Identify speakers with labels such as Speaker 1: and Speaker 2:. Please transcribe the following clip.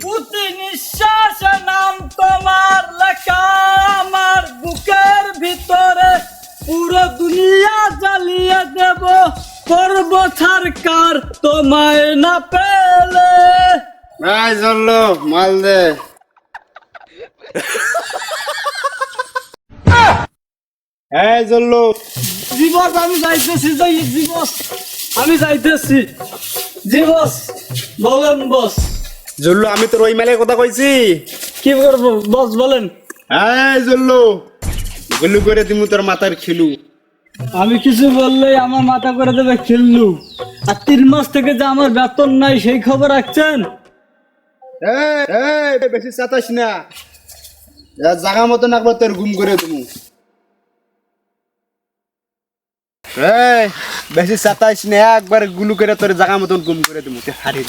Speaker 1: প্রতি নিঃশ্বাসে নাম তোমার লেখা আমার বুকের ভিতরে। পুরো দুনিয়া জ্বালিয়ে দেব করব সরকার তোমায় না পেলে।
Speaker 2: এই চলল মাল দে। এই চলল
Speaker 1: জীবস আমি যাইতেছি যাই জীবস। আমি যাইতেছি। জীবস বলেন বস।
Speaker 2: জল্লু আমি তোর ওই মেলে কথা কইছি।
Speaker 1: কি করব? বস বলেন।
Speaker 2: এই জল্লু গুলু করে দিমু তোর মাথার খিলু।
Speaker 1: আমি কিছু বললেই আমার মাথা করে দেবে খেললু আর তিন মাস থেকে যে আমার বেতন নাই সেই খবর রাখছেন?
Speaker 2: বেশি চাতাস না। জাগা মতো একবার তোর গুম করে এই বেশি চাতাইস না একবার গুলু করে তোর জাগা মতন গুম করে তুই হারিয়ে